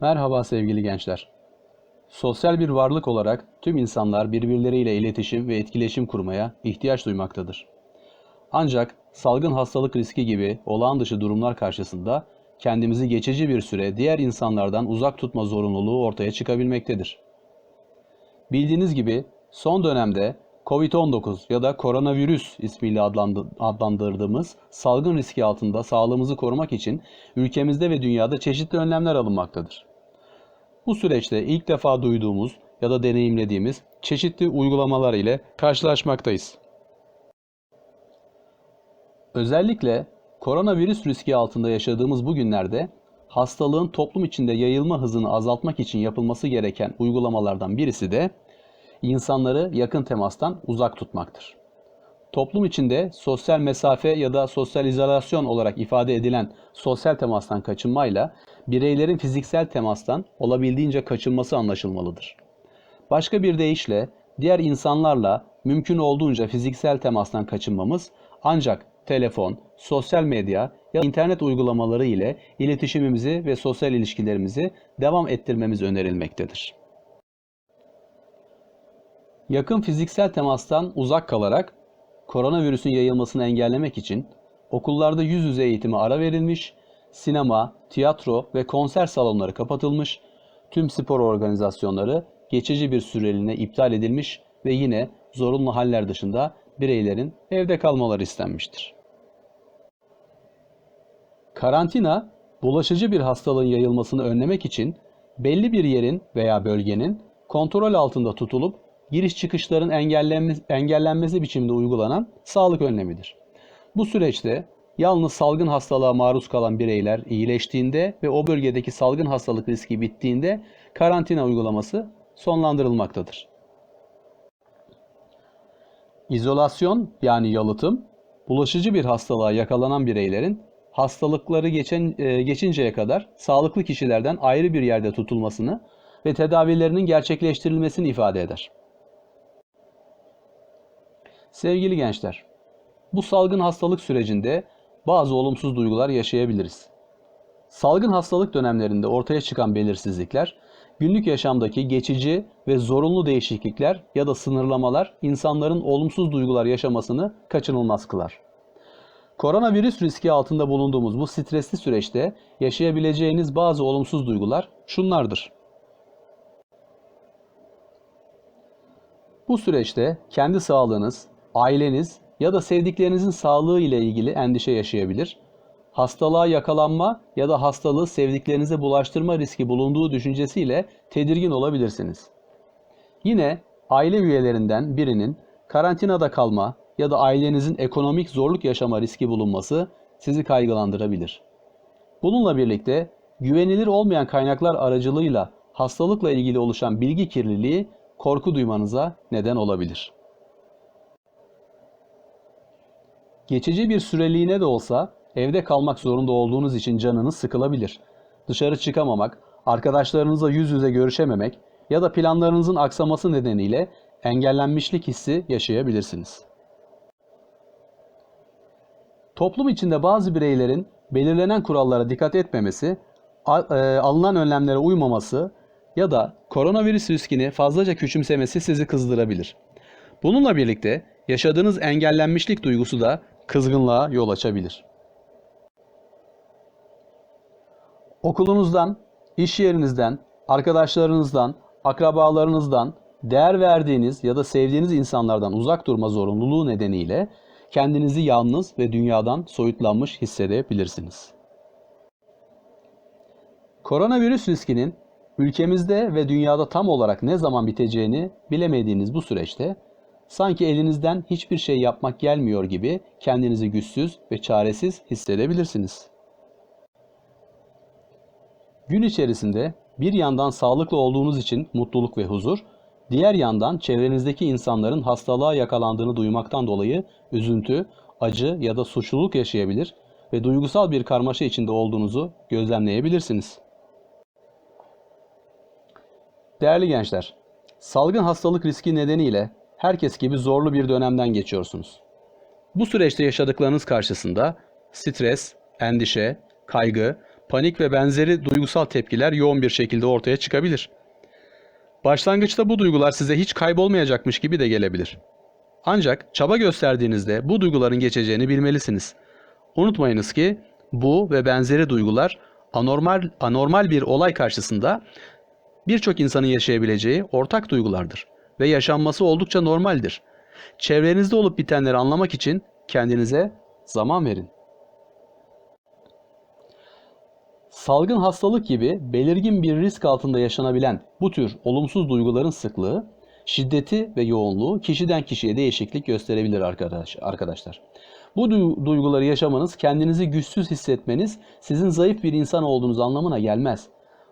Merhaba sevgili gençler. Sosyal bir varlık olarak tüm insanlar birbirleriyle iletişim ve etkileşim kurmaya ihtiyaç duymaktadır. Ancak salgın hastalık riski gibi olağan dışı durumlar karşısında kendimizi geçici bir süre diğer insanlardan uzak tutma zorunluluğu ortaya çıkabilmektedir. Bildiğiniz gibi son dönemde COVID-19 ya da koronavirüs ismiyle adlandı- adlandırdığımız salgın riski altında sağlığımızı korumak için ülkemizde ve dünyada çeşitli önlemler alınmaktadır. Bu süreçte ilk defa duyduğumuz ya da deneyimlediğimiz çeşitli uygulamalar ile karşılaşmaktayız. Özellikle koronavirüs riski altında yaşadığımız bu günlerde hastalığın toplum içinde yayılma hızını azaltmak için yapılması gereken uygulamalardan birisi de insanları yakın temastan uzak tutmaktır. Toplum içinde sosyal mesafe ya da sosyal izolasyon olarak ifade edilen sosyal temastan kaçınmayla bireylerin fiziksel temastan olabildiğince kaçınması anlaşılmalıdır. Başka bir deyişle diğer insanlarla mümkün olduğunca fiziksel temastan kaçınmamız ancak telefon, sosyal medya ya internet uygulamaları ile iletişimimizi ve sosyal ilişkilerimizi devam ettirmemiz önerilmektedir. Yakın fiziksel temastan uzak kalarak koronavirüsün yayılmasını engellemek için okullarda yüz yüze eğitime ara verilmiş, sinema, tiyatro ve konser salonları kapatılmış, tüm spor organizasyonları geçici bir süreliğine iptal edilmiş ve yine zorunlu haller dışında bireylerin evde kalmaları istenmiştir. Karantina, bulaşıcı bir hastalığın yayılmasını önlemek için belli bir yerin veya bölgenin kontrol altında tutulup giriş çıkışların engellenmesi, engellenmesi biçiminde uygulanan sağlık önlemidir. Bu süreçte yalnız salgın hastalığa maruz kalan bireyler iyileştiğinde ve o bölgedeki salgın hastalık riski bittiğinde karantina uygulaması sonlandırılmaktadır. İzolasyon yani yalıtım, bulaşıcı bir hastalığa yakalanan bireylerin hastalıkları geçen, e, geçinceye kadar sağlıklı kişilerden ayrı bir yerde tutulmasını ve tedavilerinin gerçekleştirilmesini ifade eder. Sevgili gençler, bu salgın hastalık sürecinde bazı olumsuz duygular yaşayabiliriz. Salgın hastalık dönemlerinde ortaya çıkan belirsizlikler, günlük yaşamdaki geçici ve zorunlu değişiklikler ya da sınırlamalar insanların olumsuz duygular yaşamasını kaçınılmaz kılar. Koronavirüs riski altında bulunduğumuz bu stresli süreçte yaşayabileceğiniz bazı olumsuz duygular şunlardır. Bu süreçte kendi sağlığınız, aileniz ya da sevdiklerinizin sağlığı ile ilgili endişe yaşayabilir. Hastalığa yakalanma ya da hastalığı sevdiklerinize bulaştırma riski bulunduğu düşüncesiyle tedirgin olabilirsiniz. Yine aile üyelerinden birinin karantinada kalma ya da ailenizin ekonomik zorluk yaşama riski bulunması sizi kaygılandırabilir. Bununla birlikte güvenilir olmayan kaynaklar aracılığıyla hastalıkla ilgili oluşan bilgi kirliliği korku duymanıza neden olabilir. Geçici bir süreliğine de olsa evde kalmak zorunda olduğunuz için canınız sıkılabilir. Dışarı çıkamamak, arkadaşlarınızla yüz yüze görüşememek ya da planlarınızın aksaması nedeniyle engellenmişlik hissi yaşayabilirsiniz. Toplum içinde bazı bireylerin belirlenen kurallara dikkat etmemesi, e, alınan önlemlere uymaması ya da koronavirüs riskini fazlaca küçümsemesi sizi kızdırabilir. Bununla birlikte yaşadığınız engellenmişlik duygusu da kızgınlığa yol açabilir. Okulunuzdan, iş yerinizden, arkadaşlarınızdan, akrabalarınızdan, değer verdiğiniz ya da sevdiğiniz insanlardan uzak durma zorunluluğu nedeniyle kendinizi yalnız ve dünyadan soyutlanmış hissedebilirsiniz. Koronavirüs riskinin ülkemizde ve dünyada tam olarak ne zaman biteceğini bilemediğiniz bu süreçte sanki elinizden hiçbir şey yapmak gelmiyor gibi kendinizi güçsüz ve çaresiz hissedebilirsiniz. Gün içerisinde bir yandan sağlıklı olduğunuz için mutluluk ve huzur, diğer yandan çevrenizdeki insanların hastalığa yakalandığını duymaktan dolayı üzüntü, acı ya da suçluluk yaşayabilir ve duygusal bir karmaşa içinde olduğunuzu gözlemleyebilirsiniz. Değerli gençler, salgın hastalık riski nedeniyle herkes gibi zorlu bir dönemden geçiyorsunuz. Bu süreçte yaşadıklarınız karşısında stres, endişe, kaygı, panik ve benzeri duygusal tepkiler yoğun bir şekilde ortaya çıkabilir. Başlangıçta bu duygular size hiç kaybolmayacakmış gibi de gelebilir. Ancak çaba gösterdiğinizde bu duyguların geçeceğini bilmelisiniz. Unutmayınız ki bu ve benzeri duygular anormal anormal bir olay karşısında birçok insanın yaşayabileceği ortak duygulardır ve yaşanması oldukça normaldir. Çevrenizde olup bitenleri anlamak için kendinize zaman verin. Salgın hastalık gibi belirgin bir risk altında yaşanabilen bu tür olumsuz duyguların sıklığı, şiddeti ve yoğunluğu kişiden kişiye değişiklik gösterebilir arkadaş, arkadaşlar. Bu du- duyguları yaşamanız kendinizi güçsüz hissetmeniz sizin zayıf bir insan olduğunuz anlamına gelmez.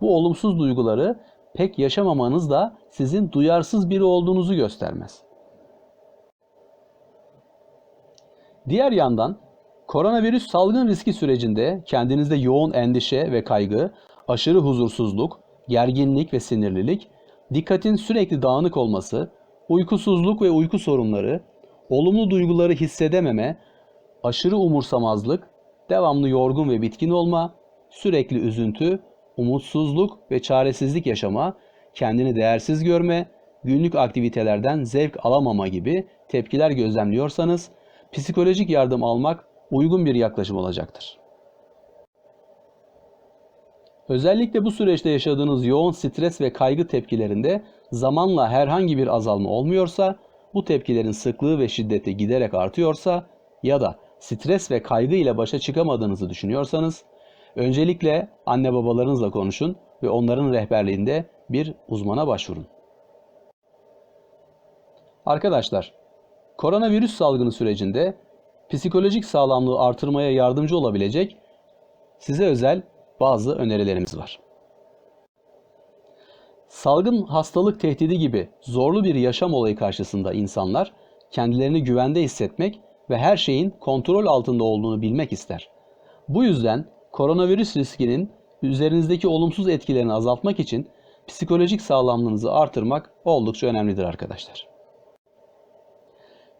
Bu olumsuz duyguları pek yaşamamanız da sizin duyarsız biri olduğunuzu göstermez. Diğer yandan koronavirüs salgın riski sürecinde kendinizde yoğun endişe ve kaygı, aşırı huzursuzluk, gerginlik ve sinirlilik, dikkatin sürekli dağınık olması, uykusuzluk ve uyku sorunları, olumlu duyguları hissedememe, aşırı umursamazlık, devamlı yorgun ve bitkin olma, sürekli üzüntü, umutsuzluk ve çaresizlik yaşama, kendini değersiz görme, günlük aktivitelerden zevk alamama gibi tepkiler gözlemliyorsanız psikolojik yardım almak uygun bir yaklaşım olacaktır. Özellikle bu süreçte yaşadığınız yoğun stres ve kaygı tepkilerinde zamanla herhangi bir azalma olmuyorsa, bu tepkilerin sıklığı ve şiddeti giderek artıyorsa ya da stres ve kaygı ile başa çıkamadığınızı düşünüyorsanız, öncelikle anne babalarınızla konuşun ve onların rehberliğinde bir uzmana başvurun. Arkadaşlar, koronavirüs salgını sürecinde psikolojik sağlamlığı artırmaya yardımcı olabilecek size özel bazı önerilerimiz var. Salgın hastalık tehdidi gibi zorlu bir yaşam olayı karşısında insanlar kendilerini güvende hissetmek ve her şeyin kontrol altında olduğunu bilmek ister. Bu yüzden koronavirüs riskinin üzerinizdeki olumsuz etkilerini azaltmak için psikolojik sağlamlığınızı artırmak oldukça önemlidir arkadaşlar.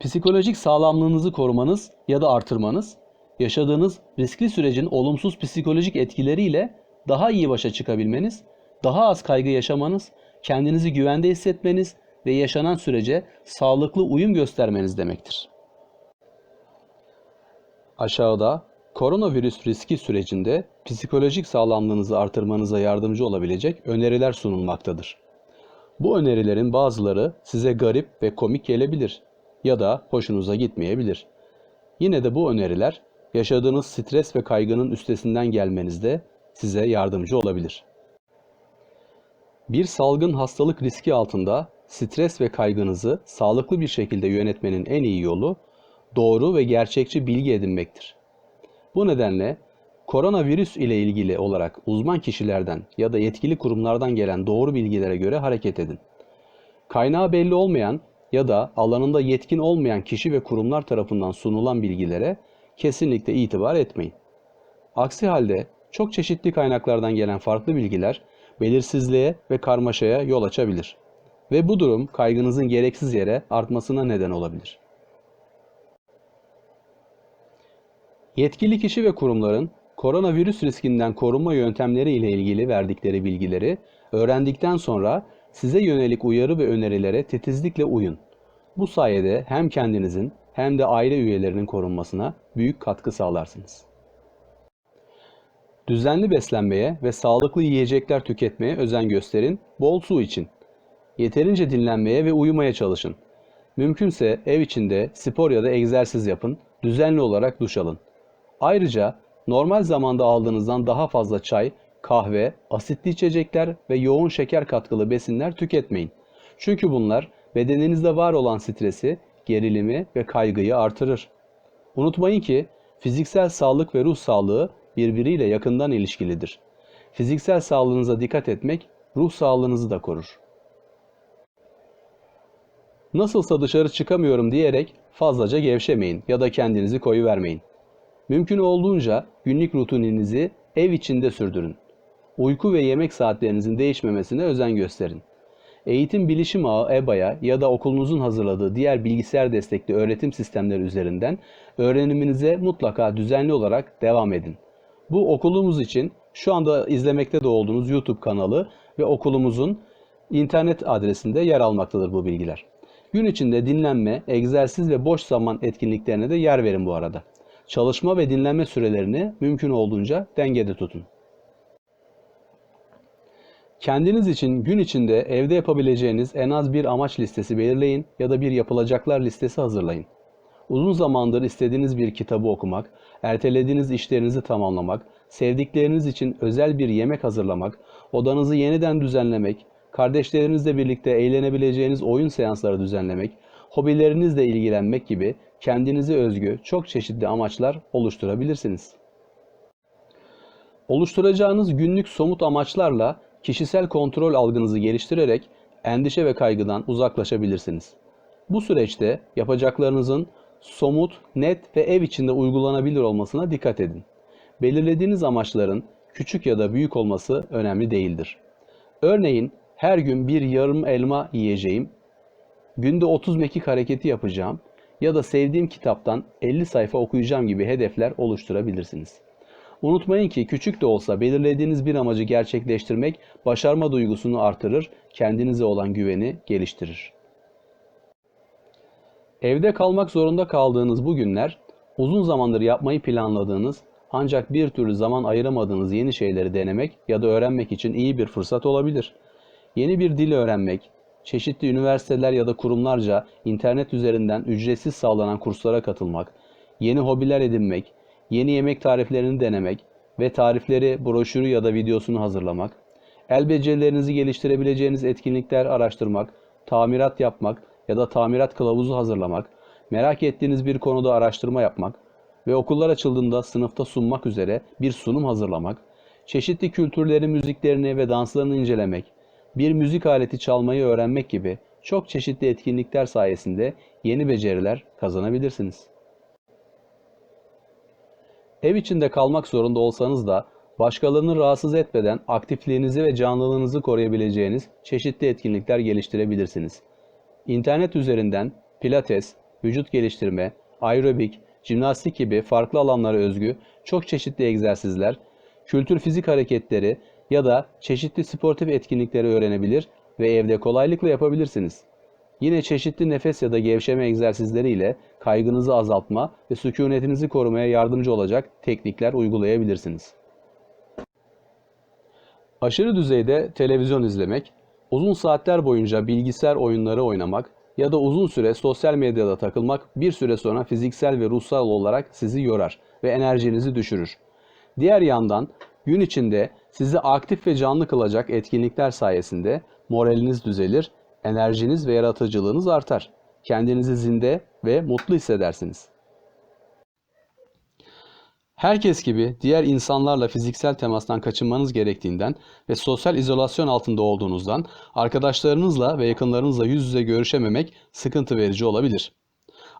Psikolojik sağlamlığınızı korumanız ya da artırmanız, yaşadığınız riskli sürecin olumsuz psikolojik etkileriyle daha iyi başa çıkabilmeniz, daha az kaygı yaşamanız, kendinizi güvende hissetmeniz ve yaşanan sürece sağlıklı uyum göstermeniz demektir. Aşağıda koronavirüs riski sürecinde psikolojik sağlamlığınızı artırmanıza yardımcı olabilecek öneriler sunulmaktadır. Bu önerilerin bazıları size garip ve komik gelebilir ya da hoşunuza gitmeyebilir. Yine de bu öneriler yaşadığınız stres ve kaygının üstesinden gelmenizde size yardımcı olabilir. Bir salgın hastalık riski altında stres ve kaygınızı sağlıklı bir şekilde yönetmenin en iyi yolu doğru ve gerçekçi bilgi edinmektir. Bu nedenle koronavirüs ile ilgili olarak uzman kişilerden ya da yetkili kurumlardan gelen doğru bilgilere göre hareket edin. Kaynağı belli olmayan ya da alanında yetkin olmayan kişi ve kurumlar tarafından sunulan bilgilere kesinlikle itibar etmeyin. Aksi halde çok çeşitli kaynaklardan gelen farklı bilgiler belirsizliğe ve karmaşaya yol açabilir ve bu durum kaygınızın gereksiz yere artmasına neden olabilir. Yetkili kişi ve kurumların koronavirüs riskinden korunma yöntemleri ile ilgili verdikleri bilgileri öğrendikten sonra size yönelik uyarı ve önerilere titizlikle uyun. Bu sayede hem kendinizin hem de aile üyelerinin korunmasına büyük katkı sağlarsınız. Düzenli beslenmeye ve sağlıklı yiyecekler tüketmeye özen gösterin, bol su için. Yeterince dinlenmeye ve uyumaya çalışın. Mümkünse ev içinde spor ya da egzersiz yapın, düzenli olarak duş alın. Ayrıca normal zamanda aldığınızdan daha fazla çay, kahve, asitli içecekler ve yoğun şeker katkılı besinler tüketmeyin. Çünkü bunlar bedeninizde var olan stresi, gerilimi ve kaygıyı artırır. Unutmayın ki fiziksel sağlık ve ruh sağlığı birbiriyle yakından ilişkilidir. Fiziksel sağlığınıza dikkat etmek ruh sağlığınızı da korur. Nasılsa dışarı çıkamıyorum diyerek fazlaca gevşemeyin ya da kendinizi koyu vermeyin. Mümkün olduğunca günlük rutininizi ev içinde sürdürün. Uyku ve yemek saatlerinizin değişmemesine özen gösterin. Eğitim Bilişim Ağı EBA'ya ya da okulunuzun hazırladığı diğer bilgisayar destekli öğretim sistemleri üzerinden öğreniminize mutlaka düzenli olarak devam edin. Bu okulumuz için şu anda izlemekte de olduğunuz YouTube kanalı ve okulumuzun internet adresinde yer almaktadır bu bilgiler. Gün içinde dinlenme, egzersiz ve boş zaman etkinliklerine de yer verin bu arada. Çalışma ve dinlenme sürelerini mümkün olduğunca dengede tutun. Kendiniz için gün içinde evde yapabileceğiniz en az bir amaç listesi belirleyin ya da bir yapılacaklar listesi hazırlayın. Uzun zamandır istediğiniz bir kitabı okumak, ertelediğiniz işlerinizi tamamlamak, sevdikleriniz için özel bir yemek hazırlamak, odanızı yeniden düzenlemek, kardeşlerinizle birlikte eğlenebileceğiniz oyun seansları düzenlemek, hobilerinizle ilgilenmek gibi kendinize özgü çok çeşitli amaçlar oluşturabilirsiniz. Oluşturacağınız günlük somut amaçlarla kişisel kontrol algınızı geliştirerek endişe ve kaygıdan uzaklaşabilirsiniz. Bu süreçte yapacaklarınızın somut, net ve ev içinde uygulanabilir olmasına dikkat edin. Belirlediğiniz amaçların küçük ya da büyük olması önemli değildir. Örneğin her gün bir yarım elma yiyeceğim, günde 30 mekik hareketi yapacağım ya da sevdiğim kitaptan 50 sayfa okuyacağım gibi hedefler oluşturabilirsiniz. Unutmayın ki küçük de olsa belirlediğiniz bir amacı gerçekleştirmek başarma duygusunu artırır, kendinize olan güveni geliştirir. Evde kalmak zorunda kaldığınız bu günler, uzun zamandır yapmayı planladığınız ancak bir türlü zaman ayıramadığınız yeni şeyleri denemek ya da öğrenmek için iyi bir fırsat olabilir. Yeni bir dil öğrenmek, çeşitli üniversiteler ya da kurumlarca internet üzerinden ücretsiz sağlanan kurslara katılmak, yeni hobiler edinmek, yeni yemek tariflerini denemek ve tarifleri, broşürü ya da videosunu hazırlamak, el becerilerinizi geliştirebileceğiniz etkinlikler araştırmak, tamirat yapmak ya da tamirat kılavuzu hazırlamak, merak ettiğiniz bir konuda araştırma yapmak ve okullar açıldığında sınıfta sunmak üzere bir sunum hazırlamak, çeşitli kültürlerin müziklerini ve danslarını incelemek, bir müzik aleti çalmayı öğrenmek gibi çok çeşitli etkinlikler sayesinde yeni beceriler kazanabilirsiniz. Ev içinde kalmak zorunda olsanız da başkalarını rahatsız etmeden aktifliğinizi ve canlılığınızı koruyabileceğiniz çeşitli etkinlikler geliştirebilirsiniz. İnternet üzerinden pilates, vücut geliştirme, aerobik, jimnastik gibi farklı alanlara özgü çok çeşitli egzersizler, kültür fizik hareketleri ya da çeşitli sportif etkinlikleri öğrenebilir ve evde kolaylıkla yapabilirsiniz. Yine çeşitli nefes ya da gevşeme egzersizleri ile kaygınızı azaltma ve sükunetinizi korumaya yardımcı olacak teknikler uygulayabilirsiniz. Aşırı düzeyde televizyon izlemek, uzun saatler boyunca bilgisayar oyunları oynamak ya da uzun süre sosyal medyada takılmak bir süre sonra fiziksel ve ruhsal olarak sizi yorar ve enerjinizi düşürür. Diğer yandan gün içinde sizi aktif ve canlı kılacak etkinlikler sayesinde moraliniz düzelir, enerjiniz ve yaratıcılığınız artar. Kendinizi zinde ve mutlu hissedersiniz. Herkes gibi diğer insanlarla fiziksel temastan kaçınmanız gerektiğinden ve sosyal izolasyon altında olduğunuzdan arkadaşlarınızla ve yakınlarınızla yüz yüze görüşememek sıkıntı verici olabilir.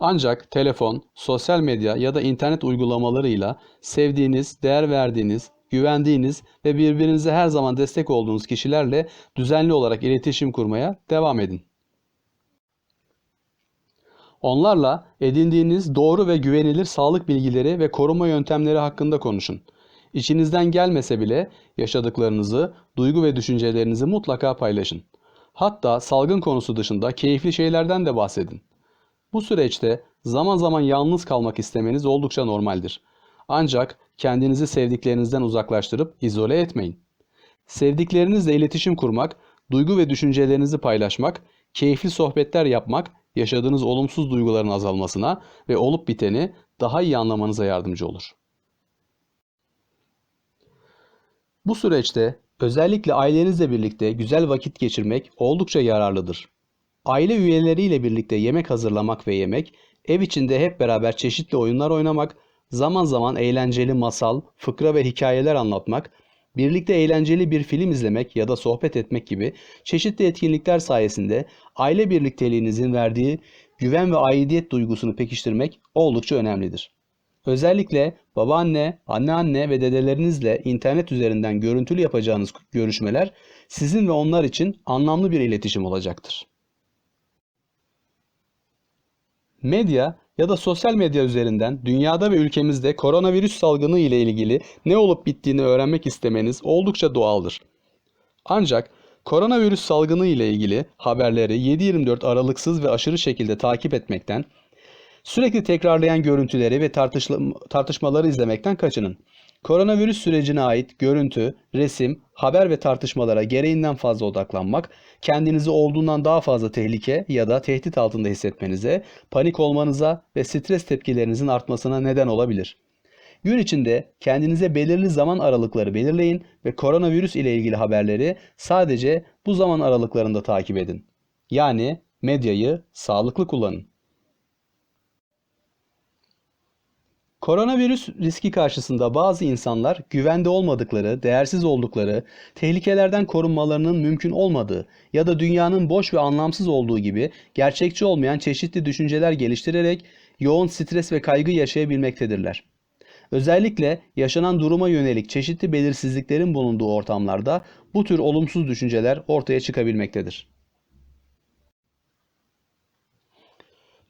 Ancak telefon, sosyal medya ya da internet uygulamalarıyla sevdiğiniz, değer verdiğiniz, güvendiğiniz ve birbirinize her zaman destek olduğunuz kişilerle düzenli olarak iletişim kurmaya devam edin. Onlarla edindiğiniz doğru ve güvenilir sağlık bilgileri ve koruma yöntemleri hakkında konuşun. İçinizden gelmese bile yaşadıklarınızı, duygu ve düşüncelerinizi mutlaka paylaşın. Hatta salgın konusu dışında keyifli şeylerden de bahsedin. Bu süreçte zaman zaman yalnız kalmak istemeniz oldukça normaldir. Ancak kendinizi sevdiklerinizden uzaklaştırıp izole etmeyin. Sevdiklerinizle iletişim kurmak, duygu ve düşüncelerinizi paylaşmak, keyifli sohbetler yapmak, yaşadığınız olumsuz duyguların azalmasına ve olup biteni daha iyi anlamanıza yardımcı olur. Bu süreçte özellikle ailenizle birlikte güzel vakit geçirmek oldukça yararlıdır. Aile üyeleriyle birlikte yemek hazırlamak ve yemek, ev içinde hep beraber çeşitli oyunlar oynamak, zaman zaman eğlenceli masal, fıkra ve hikayeler anlatmak, birlikte eğlenceli bir film izlemek ya da sohbet etmek gibi çeşitli etkinlikler sayesinde aile birlikteliğinizin verdiği güven ve aidiyet duygusunu pekiştirmek oldukça önemlidir. Özellikle babaanne, anneanne ve dedelerinizle internet üzerinden görüntülü yapacağınız görüşmeler sizin ve onlar için anlamlı bir iletişim olacaktır. Medya ya da sosyal medya üzerinden dünyada ve ülkemizde koronavirüs salgını ile ilgili ne olup bittiğini öğrenmek istemeniz oldukça doğaldır. Ancak koronavirüs salgını ile ilgili haberleri 7-24 aralıksız ve aşırı şekilde takip etmekten, sürekli tekrarlayan görüntüleri ve tartışmaları izlemekten kaçının. Koronavirüs sürecine ait görüntü, resim, haber ve tartışmalara gereğinden fazla odaklanmak, kendinizi olduğundan daha fazla tehlike ya da tehdit altında hissetmenize, panik olmanıza ve stres tepkilerinizin artmasına neden olabilir. Gün içinde kendinize belirli zaman aralıkları belirleyin ve koronavirüs ile ilgili haberleri sadece bu zaman aralıklarında takip edin. Yani medyayı sağlıklı kullanın. Koronavirüs riski karşısında bazı insanlar güvende olmadıkları, değersiz oldukları, tehlikelerden korunmalarının mümkün olmadığı ya da dünyanın boş ve anlamsız olduğu gibi gerçekçi olmayan çeşitli düşünceler geliştirerek yoğun stres ve kaygı yaşayabilmektedirler. Özellikle yaşanan duruma yönelik çeşitli belirsizliklerin bulunduğu ortamlarda bu tür olumsuz düşünceler ortaya çıkabilmektedir.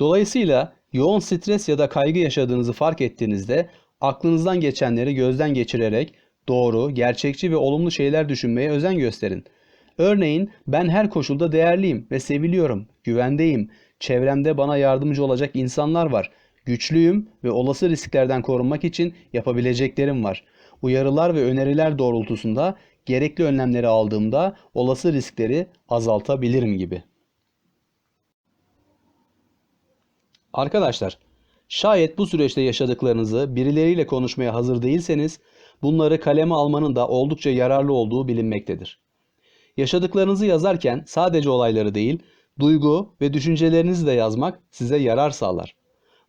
Dolayısıyla yoğun stres ya da kaygı yaşadığınızı fark ettiğinizde aklınızdan geçenleri gözden geçirerek doğru, gerçekçi ve olumlu şeyler düşünmeye özen gösterin. Örneğin ben her koşulda değerliyim ve seviliyorum, güvendeyim, çevremde bana yardımcı olacak insanlar var, güçlüyüm ve olası risklerden korunmak için yapabileceklerim var. Uyarılar ve öneriler doğrultusunda gerekli önlemleri aldığımda olası riskleri azaltabilirim gibi. Arkadaşlar, şayet bu süreçte yaşadıklarınızı birileriyle konuşmaya hazır değilseniz, bunları kaleme almanın da oldukça yararlı olduğu bilinmektedir. Yaşadıklarınızı yazarken sadece olayları değil, duygu ve düşüncelerinizi de yazmak size yarar sağlar.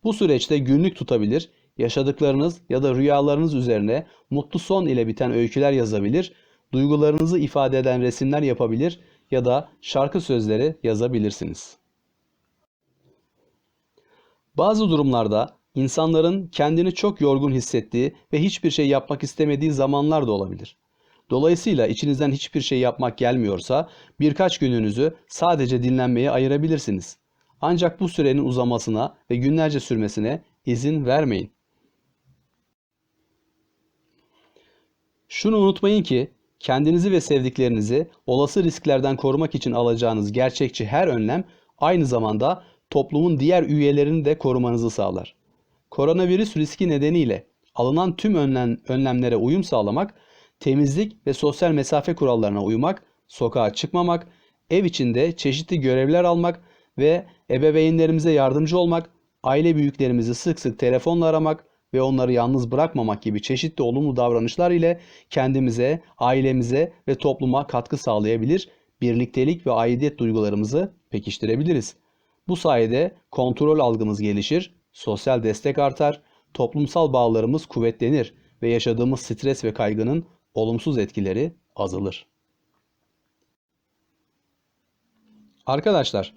Bu süreçte günlük tutabilir, yaşadıklarınız ya da rüyalarınız üzerine mutlu son ile biten öyküler yazabilir, duygularınızı ifade eden resimler yapabilir ya da şarkı sözleri yazabilirsiniz. Bazı durumlarda insanların kendini çok yorgun hissettiği ve hiçbir şey yapmak istemediği zamanlar da olabilir. Dolayısıyla içinizden hiçbir şey yapmak gelmiyorsa birkaç gününüzü sadece dinlenmeye ayırabilirsiniz. Ancak bu sürenin uzamasına ve günlerce sürmesine izin vermeyin. Şunu unutmayın ki kendinizi ve sevdiklerinizi olası risklerden korumak için alacağınız gerçekçi her önlem aynı zamanda toplumun diğer üyelerini de korumanızı sağlar. Koronavirüs riski nedeniyle alınan tüm önlem, önlemlere uyum sağlamak, temizlik ve sosyal mesafe kurallarına uymak, sokağa çıkmamak, ev içinde çeşitli görevler almak ve ebeveynlerimize yardımcı olmak, aile büyüklerimizi sık sık telefonla aramak ve onları yalnız bırakmamak gibi çeşitli olumlu davranışlar ile kendimize, ailemize ve topluma katkı sağlayabilir, birliktelik ve aidiyet duygularımızı pekiştirebiliriz. Bu sayede kontrol algımız gelişir, sosyal destek artar, toplumsal bağlarımız kuvvetlenir ve yaşadığımız stres ve kaygının olumsuz etkileri azalır. Arkadaşlar,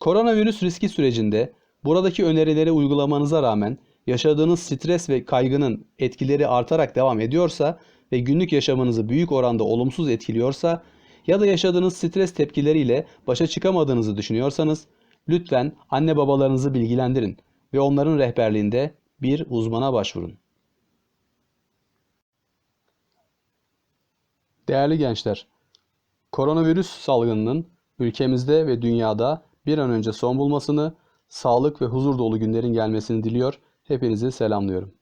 koronavirüs riski sürecinde buradaki önerileri uygulamanıza rağmen yaşadığınız stres ve kaygının etkileri artarak devam ediyorsa ve günlük yaşamınızı büyük oranda olumsuz etkiliyorsa ya da yaşadığınız stres tepkileriyle başa çıkamadığınızı düşünüyorsanız lütfen anne babalarınızı bilgilendirin ve onların rehberliğinde bir uzmana başvurun. Değerli gençler, koronavirüs salgınının ülkemizde ve dünyada bir an önce son bulmasını, sağlık ve huzur dolu günlerin gelmesini diliyor. Hepinizi selamlıyorum.